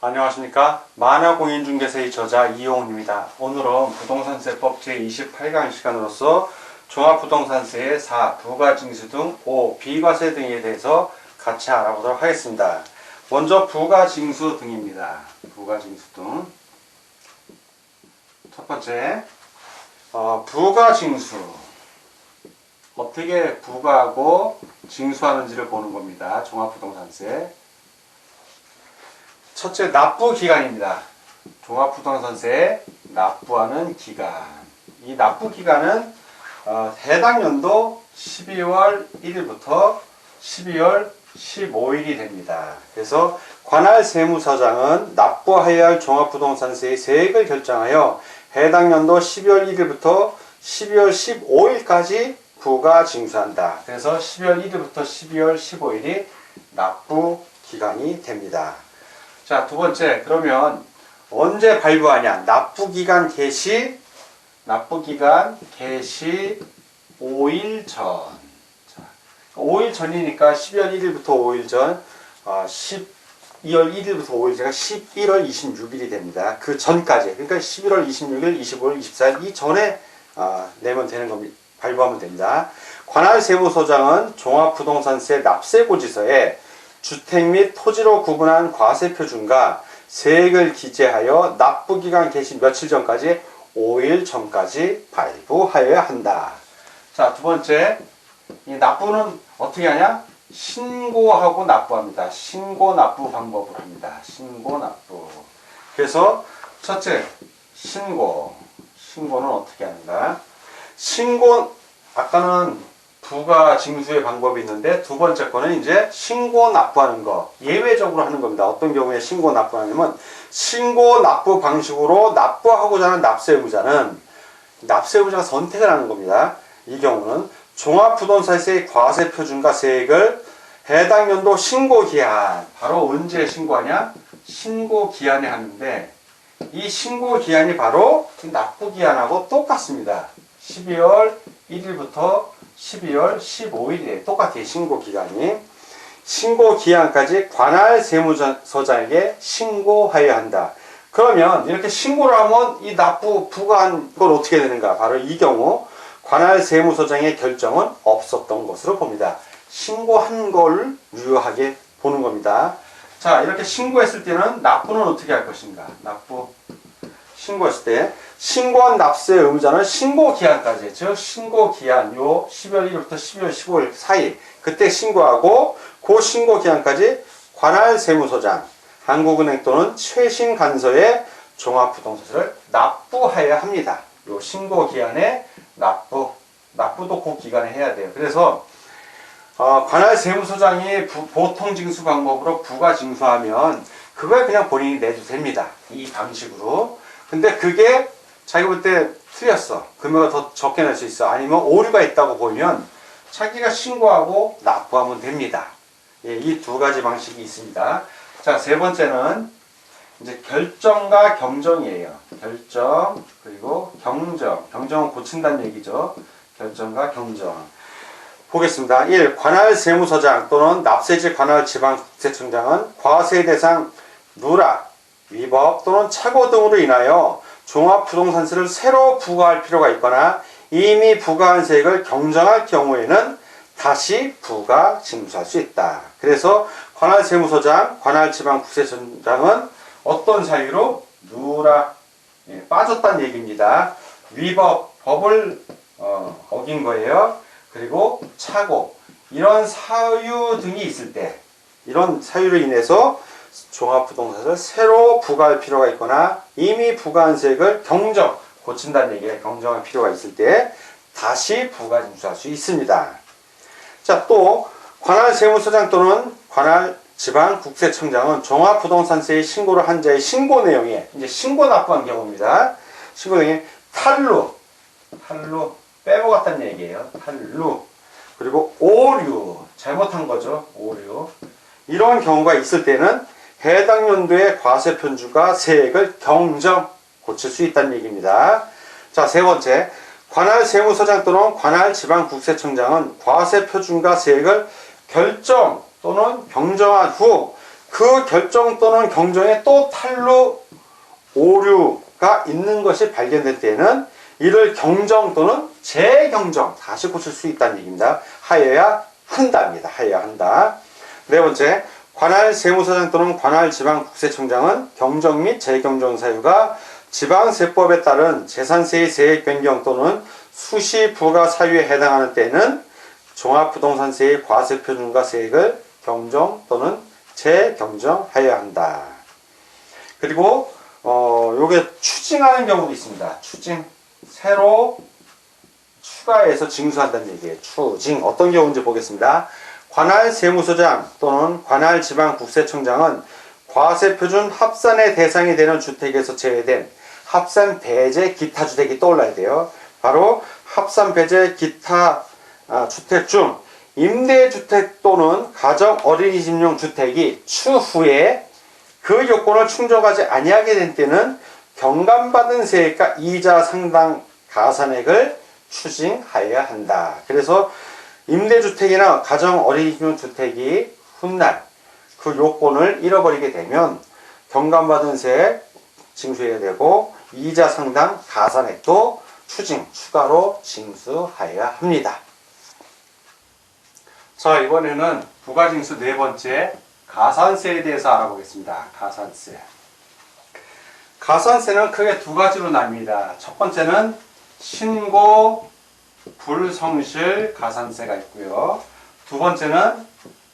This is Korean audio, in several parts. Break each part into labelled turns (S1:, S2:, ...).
S1: 안녕하십니까 만화공인중개사의 저자 이용훈입니다. 오늘은 부동산세법 제28강 시간으로서 종합부동산세의 4, 부가징수 등 5, 비과세 등에 대해서 같이 알아보도록 하겠습니다. 먼저 부가징수 등입니다. 부가징수 등. 첫 번째, 어, 부가징수. 어떻게 부과하고 징수하는지를 보는 겁니다. 종합부동산세. 첫째, 납부 기간입니다. 종합부동산세 납부하는 기간. 이 납부 기간은 어, 해당 연도 12월 1일부터 12월 15일이 됩니다. 그래서 관할 세무서장은 납부하여야 할 종합부동산세의 세액을 결정하여 해당 연도 12월 1일부터 12월 15일까지 부가 징수한다. 그래서 12월 1일부터 12월 15일이 납부 기간이 됩니다. 자, 두 번째. 그러면 언제 발부하냐? 납부 기간 개시 납부 기간 개시 5일 전. 자, 5일 전이니까 12월 1일부터 5일 전, 어, 12월 1일부터 5일 제가 11월 26일이 됩니다. 그 전까지. 그러니까 11월 26일, 25일, 24일 이 전에 어, 내면 되는 겁니다. 발부하면 됩니다. 관할 세무서장은 종합부동산세 납세고지서에 주택 및 토지로 구분한 과세 표준과 세액을 기재하여 납부기간 개시 며칠 전까지 5일 전까지 발부하여야 한다. 자, 두 번째. 이 납부는 어떻게 하냐? 신고하고 납부합니다. 신고 납부 방법을 합니다. 신고 납부. 그래서 첫째, 신고. 신고는 어떻게 하는가? 신고, 아까는 부가 징수의 방법이 있는데 두 번째 거는 이제 신고 납부하는 거 예외적으로 하는 겁니다. 어떤 경우에 신고 납부하냐면 신고 납부 방식으로 납부하고자 하는 납세 의무자는 납세 의무자가 선택을 하는 겁니다. 이 경우는 종합부동산세의 과세 표준과 세액을 해당 연도 신고 기한 바로 언제 신고하냐? 신고 기한에 하는데 이 신고 기한이 바로 납부 기한하고 똑같습니다. 12월 1일부터 12월 15일에 똑같아요. 신고 기간이. 신고 기한까지 관할 세무서장에게 신고하여야 한다. 그러면 이렇게 신고를 하면 이 납부 부과한 걸 어떻게 되는가? 바로 이 경우 관할 세무서장의 결정은 없었던 것으로 봅니다. 신고한 걸 유효하게 보는 겁니다. 자, 이렇게 신고했을 때는 납부는 어떻게 할 것인가? 납부 신고했을 때 신고한 납세 의무자는 신고 기한까지 즉 신고 기한 요 12월 1일부터 12월 15일 사이 그때 신고하고 그 신고 기한까지 관할 세무서장 한국은행 또는 최신 간서에 종합부동산세를 납부하여야 합니다. 요 신고 기한에 납부 납부도 그 기간에 해야 돼요. 그래서 어, 관할 세무서장이 부- 보통 징수 방법으로 부가 징수하면 그걸 그냥 본인이 내도 됩니다. 이 방식으로. 근데 그게 자기가 볼 때 틀렸어. 금액을 더 적게 낼 수 있어. 아니면 오류가 있다고 보면 자기가 신고하고 납부하면 됩니다. 예, 이 두 가지 방식이 있습니다. 자, 세 번째는 이제 결정과 경정이에요. 결정, 그리고 경정. 경정은 고친다는 얘기죠. 결정과 경정. 보겠습니다. 1. 관할 세무서장 또는 납세지 관할 지방국세청장은 과세 대상 누락, 위법 또는 착오 등으로 인하여 종합부동산세를 새로 부과할 필요가 있거나 이미 부과한 세액을 경정할 경우에는 다시 부과 징수할 수 있다. 그래서 관할 세무서장, 관할 지방 국세청장은 어떤 사유로 누락, 예, 빠졌다는 얘기입니다. 위법, 법을 어, 어긴 거예요. 그리고 착오, 이런 사유 등이 있을 때, 이런 사유로 인해서 종합부동산을 새로 부과할 필요가 있거나 이미 부과한 세액을 경정, 고친다는 얘기에 경정할 필요가 있을 때 다시 부과 징수할 수 있습니다. 자, 또 관할 세무서장 또는 관할 지방 국세청장은 종합부동산세의 신고를 한 자의 신고 내용에 이제 신고 납부한 경우입니다. 신고 내용에 탈루, 탈루 빼먹었다는 얘기예요. 탈루 그리고 오류 잘못한 거죠. 오류 이런 경우가 있을 때는 해당 연도의 과세 편주가 세액을 경정 고칠 수 있다는 얘기입니다. 자, 세 번째. 관할 세무서장 또는 관할 지방국세청장은 과세 표준과 세액을 결정 또는 경정한 후 그 결정 또는 경정에 또 탈루 오류가 있는 것이 발견될 때는 이를 경정 또는 재경정 다시 고칠 수 있다는 얘기입니다. 하여야 한다입니다. 하여야 한다. 네 번째, 관할 세무서장 또는 관할 지방국세청장은 경정 및 재경정 사유가 지방세법에 따른 재산세의 세액 변경 또는 수시 부과 사유에 해당하는 때는 종합부동산세의 과세표준과 세액을 경정 또는 재경정하여야 한다. 그리고 어 요게 추징하는 경우도 있습니다. 추징 새로 추가해서 징수한다는 얘기예요. 추징 어떤 경우인지 보겠습니다. 관할 세무서장 또는 관할 지방국세청장은 과세표준 합산의 대상이 되는 주택에서 제외된 합산 배제 기타 주택이 떠올라야 돼요. 바로 합산 배제 기타 아, 주택 중 임대주택 또는 가정 어린이집용 주택이 추후에 그 요건을 충족하지 아니하게 된 때는 경감받은 세액과 이자 상당 가산액을 추징하여야 한다. 그래서 임대주택이나 가정 어린이집용 주택이 훗날 그 요건을 잃어버리게 되면 경감받은 세액 징수해야 되고 이자 상당 가산액도 추징 추가로 징수하여야 합니다. 자 이번에는 부가징수 네 번째 가산세에 대해서 알아보겠습니다. 가산세. 가산세는 크게 두 가지로 나뉩니다. 첫 번째는 신고 불성실 가산세가 있고요. 두 번째는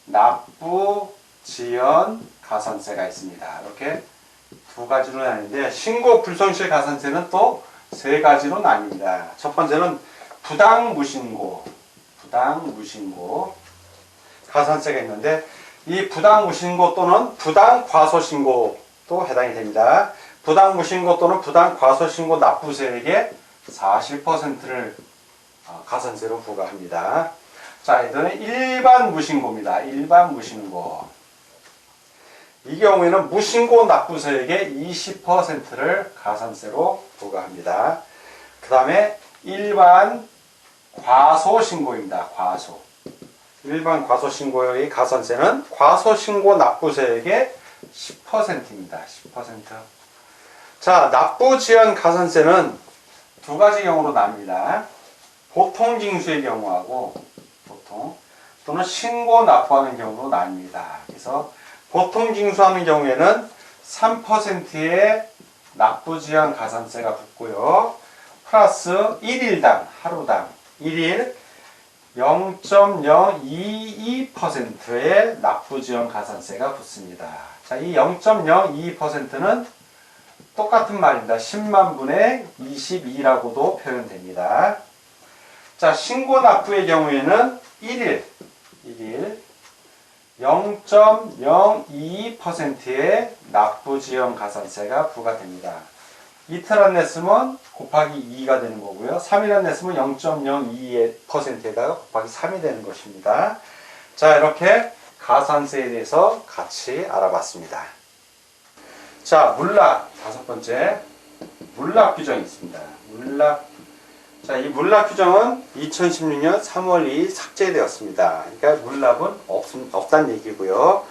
S1: 납부 지연 가산세가 있습니다. 이렇게 두 가지로 나뉘는데 신고 불성실 가산세는 또 세 가지로 나뉩니다. 첫 번째는 부당 무신고, 부당 무신고 가산세가 있는데 이 부당 무신고 또는 부당 과소신고도 해당이 됩니다. 부당 무신고 또는 부당 과소신고 납부세액의 40%를 어, 가산세로 부과합니다. 자, 이거는 일반 무신고입니다. 일반 무신고. 이 경우에는 무신고 납부세액의 20%를 가산세로 부과합니다. 그 다음에 일반 과소신고입니다. 과소. 일반 과소신고의 가산세는 과소신고 납부세액의 10%입니다. 10%. 자, 납부지연 가산세는 두 가지 경우로 납니다. 보통 징수의 경우하고 보통 또는 신고 납부하는 경우로 나뉩니다. 그래서 보통 징수하는 경우에는 3%의 납부지연 가산세가 붙고요. 플러스 1일당 하루당 1일 0.022%의 납부 지원 가산세가 붙습니다. 자, 이 0.022%는 똑같은 말입니다. 10만 분의 22라고도 표현됩니다. 자, 신고 납부의 경우에는 1일, 1일 0.022%의 납부 지원 가산세가 부과됩니다. 이틀 안 냈으면 곱하기 2가 되는 거고요. 3일 안 냈으면 0.02%에다가 곱하기 3이 되는 것입니다. 자, 이렇게 가산세에 대해서 같이 알아봤습니다. 자, 물납 다섯 번째 물납 규정이 있습니다. 물납 자, 이 물납 규정은 2016년 3월 2일 삭제되었습니다. 그러니까 물납은 없, 없다는 얘기고요.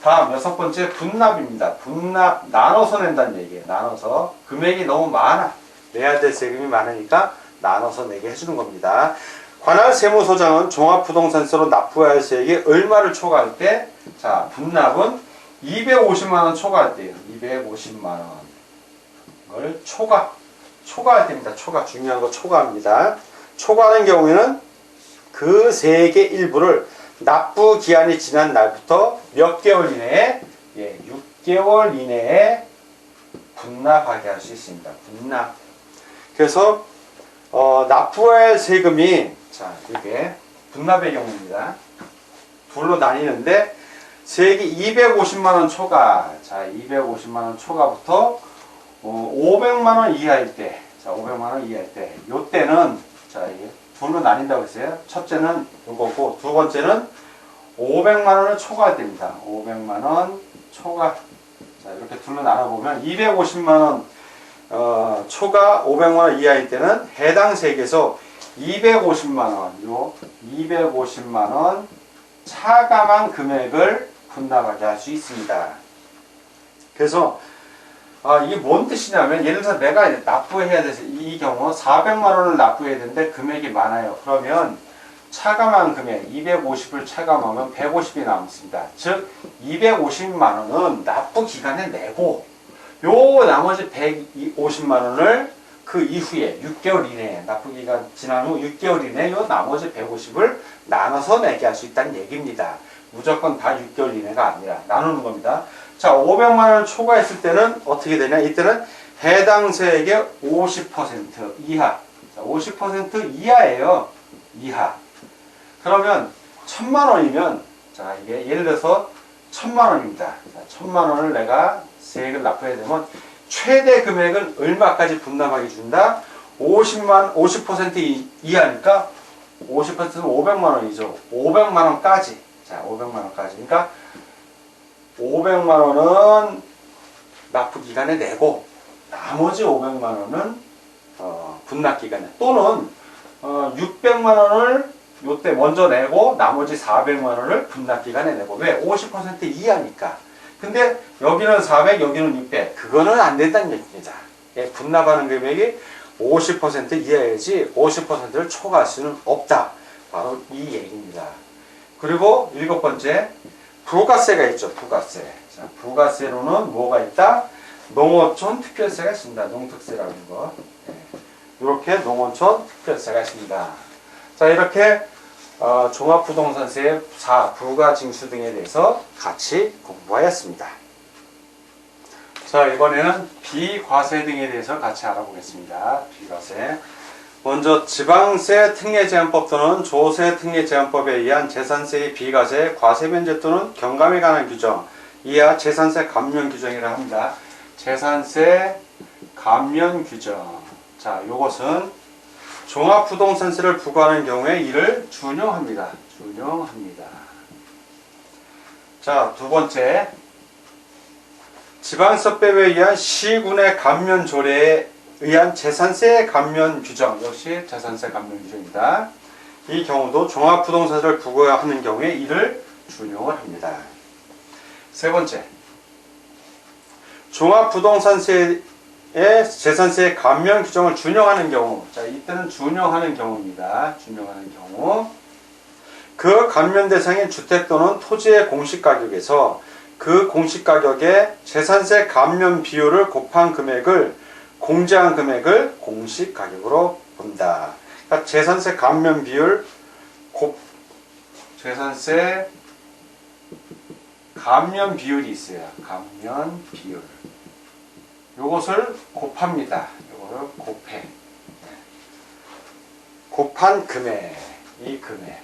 S1: 다음 여섯 번째 분납입니다. 분납 나눠서 낸다는 얘기예요. 나눠서 금액이 너무 많아 내야 될 세금이 많으니까 나눠서 내게 해주는 겁니다. 관할 세무서장은 종합부동산세로 납부해야 할 세액이 얼마를 초과할 때, 자 분납은 250만 원 초과할 때요. 250만 원을 초과 초과할 때입니다. 초과 중요한 거 초과합니다. 초과하는 경우에는 그 세액의 일부를 납부 기한이 지난 날부터 몇 개월 이내에 예, 6개월 이내에 분납하게 할 수 있습니다. 분납. 그래서 어, 납부할 세금이 자 이게 분납의 경우입니다. 둘로 나뉘는데 세액이 250만 원 초과. 자 250만 원 초과부터 어, 500만 원 이하일 때, 자 500만 원 이하일 때, 요 때는 자 이게 둘로 나뉜다고 했어요. 첫째는 이거고 두 번째는 500만 원을 초과할 때입니다. 500만 원 초과. 자, 이렇게 둘로 나눠보면 250만 원 어, 초과 500만 원 이하일 때는 해당 세액에서 250만 원, 요 250만 원 차감한 금액을 분납하게 할 수 있습니다. 그래서 아, 이게 뭔 뜻이냐면 예를 들어서 내가 납부해야 돼서 이 경우 400만 원을 납부해야 되는데 금액이 많아요. 그러면 차감한 금액 250을 차감하면 150이 남습니다. 즉 250만 원은 납부 기간에 내고 요 나머지 150만 원을 그 이후에 6개월 이내에 납부 기간 지난 후 6개월 이내에 요 나머지 150을 나눠서 내게 할 수 있다는 얘기입니다. 무조건 다 6개월 이내가 아니라 나누는 겁니다. 자, 500만 원을 초과했을 때는 어떻게 되냐? 이때는 해당 세액의 50% 이하. 자, 50% 이하예요. 이하. 그러면 1000만 원이면 자, 이게 예를 들어서 1000만 원입니다. 자, 1000만 원을 내가 세액을 납부해야 되면 최대 금액은 얼마까지 분납하게 준다? 50만 50% 이- 이하니까 50%는 500만 원이죠. 500만 원까지. 자, 500만 원까지. 그러니까 500만 원은 납부 기간에 내고 나머지 500만 원은 어, 분납 기간에 또는 어, 600만 원을 요때 먼저 내고 나머지 400만 원을 분납 기간에 내고 왜? 50% 이하니까. 근데 여기는 400, 여기는 600. 그거는 안 된다는 얘기입니다. 예, 분납하는 금액이 50% 이하야지 50%를 초과할 수는 없다. 바로 이 얘기입니다. 그리고 일곱 번째, 부가세가 있죠. 부가세. 자, 부가세로는 뭐가 있다? 농어촌 특별세가 있습니다. 농특세라는 거. 이렇게 농어촌 특별세가 있습니다. 자, 이렇게 어, 종합부동산세의 4, 부가징수 등에 대해서 같이 공부하였습니다. 자, 이번에는 비과세 등에 대해서 같이 알아보겠습니다. 비과세. 먼저 지방세 특례 제한법 또는 조세 특례 제한법에 의한 재산세의 비과세, 과세 면제 또는 경감에 관한 규정, 이하 재산세 감면 규정이라 합니다. 재산세 감면 규정. 자, 요것은 종합부동산세를 부과하는 경우에 이를 준용합니다. 준용합니다. 자, 두 번째. 지방세법에 의한 시군의 감면 조례에 의한 재산세 감면 규정 역시 재산세 감면 규정입니다. 이 경우도 종합부동산세를 부과하는 경우에 이를 준용을 합니다. 세 번째, 종합부동산세의 재산세 감면 규정을 준용하는 경우, 자 이때는 준용하는 경우입니다. 준용하는 경우, 그 감면 대상인 주택 또는 토지의 공시 가격에서 그 공시 가격의 재산세 감면 비율을 곱한 금액을 공제한 금액을 공시 가격으로 본다. 그러니까 재산세 감면 비율 곱 재산세 감면 비율이 있어요. 감면 비율. 요것을 곱합니다. 요거를 곱해. 곱한 금액. 이 금액.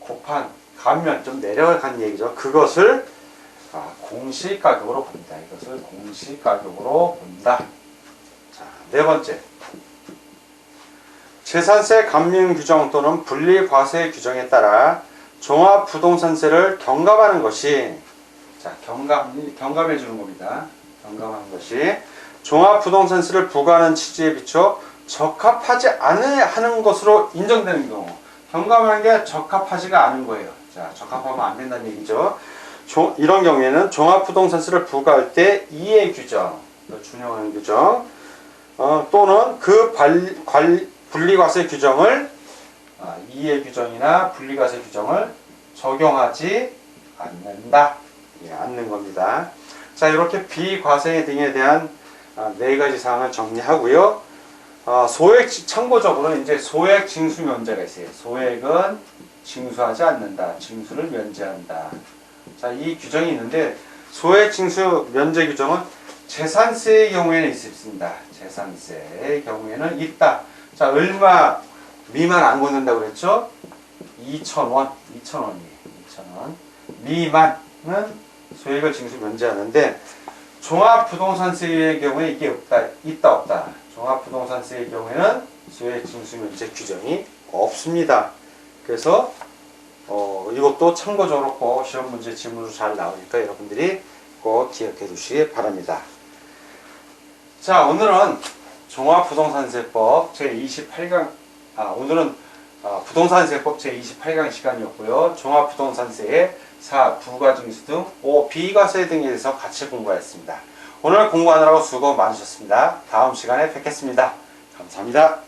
S1: 곱한 감면 좀 내려간 얘기죠. 그것을 아, 공시 가격으로 봅니다. 이것을 공시 가격으로 본다. 자, 네 번째. 재산세 감면 규정 또는 분리 과세 규정에 따라 종합 부동산세를 경감하는 것이 자, 경감 경감해 주는 겁니다. 경감하는 것이 종합 부동산세를 부과하는 취지에 비춰 적합하지 않아야 하는 것으로 인정되는 경우 경감하는 게 적합하지가 않은 거예요. 자, 적합하면 안 된다는 얘기죠. 조- 이런 경우에는 종합부동산세를 부과할 때 이해 규정, 준용하는 규정, 어, 또는 그 관, 관, 분리과세 규정을 아, 이해 규정이나 분리과세 규정을 적용하지 않는다. 예, 않는 겁니다. 자, 이렇게 비과세 등에 대한 아, 네 가지 사항을 정리하고요. 어, 소액 참고적으로 이제 소액 징수 면제가 있어요. 소액은 징수하지 않는다. 징수를 면제한다. 자, 이 규정이 있는데 소액 징수 면제 규정은 재산세의 경우에는 있습니다. 재산세의 경우에는 있다. 자, 얼마 미만 안 걷는다고 그랬죠? 2,000원, 2,000원이에요. 2,000원. 미만은 소액을 징수 면제하는데 종합부동산세의 경우에 이게 없다, 있다 없다. 종합부동산세의 경우에는 소액 징수 면제 규정이 없습니다. 그래서 어, 이것도 참고적으로 꼭 시험 문제 질문으로 잘 나오니까 여러분들이 꼭 기억해 두시기 바랍니다. 자, 오늘은 종합부동산세법 제28강, 아, 오늘은 어, 부동산세법 제28강 시간이었고요. 종합부동산세의 사, 부가증수 등 오, 비과세 등에 대해서 같이 공부했습니다. 오늘 공부하느라고 수고 많으셨습니다. 다음 시간에 뵙겠습니다. 감사합니다.